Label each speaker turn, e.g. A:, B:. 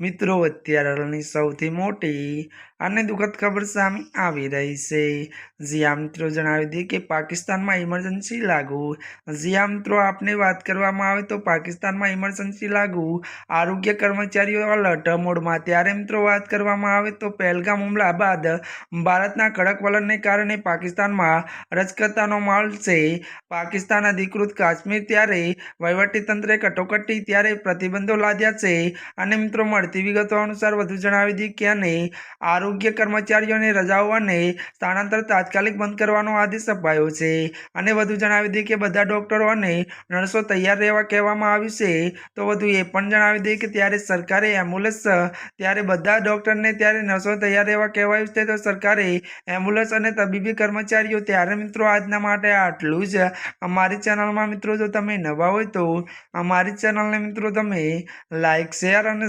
A: મિત્રો, અત્યારે હાલની સૌથી મોટી અને દુઃખદ ખબર સામે આવી રહી છે. જ્યાં મિત્રો, જણાવી દઈએ કે પાકિસ્તાનમાં ઇમરજન્સી લાગુ. જ્યાં મિત્રો, આપને વાત કરવામાં આવે તો પાકિસ્તાનમાં ઇમરજન્સી લાગુ. આરોગ્ય કર્મચારીઓ અલર્ટ મોડમાં ત્યારે મિત્રો વાત કરવામાં આવે તો પહેલગામ હુમલા બાદ ભારતના કડક વલણને કારણે પાકિસ્તાનમાં રજકતાનો માહોલ છે. પાકિસ્તાન અધિકૃત કાશ્મીર ત્યારે વહીવટીતંત્રે કટોકટી ત્યારે પ્રતિબંધો લાદ્યા છે. અને મિત્રો મળતી વિગતો અનુસાર વધુ જણાવી દઈએ કે અને આરોગ્ય કર્મચારીઓને રજાઓ અને સ્થળાંતર તાત્કાલિક બંધ કરવાનો આદેશ અપાયો છે. અને વધુ જણાવી દઈએ કે બધા ડોક્ટરો અને નર્સો તૈયાર રહેવા કહેવામાં આવ્યું છે. તો વધુ એ પણ જણાવી દઈએ કે ત્યારે સરકારે એમ્બ્યુલન્સ, ત્યારે બધા ડોક્ટરને, ત્યારે નર્સો તૈયાર રહેવા કહેવાયું છે. તો સરકારે એમ્બ્યુલન્સ અને તબીબી કર્મચારીઓ, ત્યારે મિત્રો આજના માટે આટલું જ. અમારી ચેનલમાં મિત્રો જો તમે નવા હોય તો અમારી ચેનલને મિત્રો તમે લાઈક, શેર અને